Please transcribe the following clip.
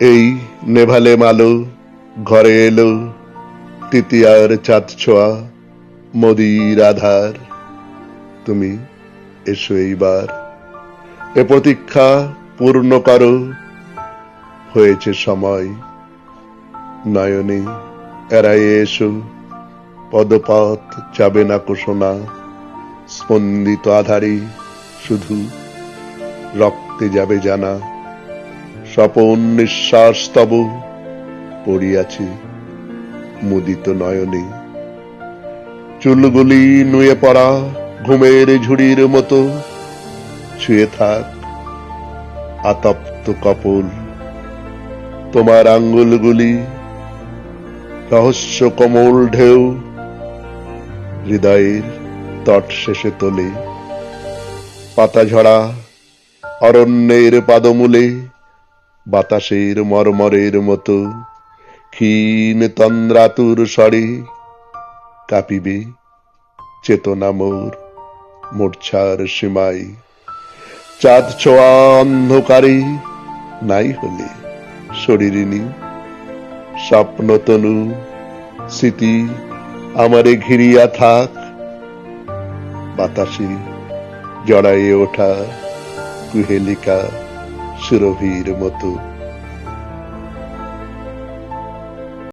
এই নেভালে মালো, ঘরে এলো, তৃতীয়ার চাঁদ ছোঁয়া, মোদির আধার। তুমি এসো এইবার। এ প্রতীক্ষা পূর্ণ করো। হয়েছে সময়। নয়নে এরাই এসো। পদপথ যাবে না কোষণা। স্পন্দিত আধারে শুধু রক্তে যাবে জানা। স্বপন নিঃশ্বাস তব পড়িয়াছে, মুদিত নয়নে। চুলগুলি নুয়ে পড়া ঘুমের ঝুড়ির মতো, ছুঁয়ে থাক আতপ্ত কপল। তোমার আঙ্গুলগুলি রহস্য কমল ঢেউ, হৃদয়ের তট শেষে তোলে। পাতা ঝরা অরণ্যের পাদমূলে বাতাসের মরমরের মতো। ক্ষীণ তন্দ্রাতুর স্বরে কাঁপিবে চেতনা মোর মূর্ছার সীমায় চাঁদ ছোঁয়া অন্ধকারে নাই হলে শরীরিনী স্বপ্ন তনু, স্মৃতি আমারে ঘিরিয়া থাক। বাতাসে জড়াইয়ে ওঠা কুহেলিকা সুরভীর মতো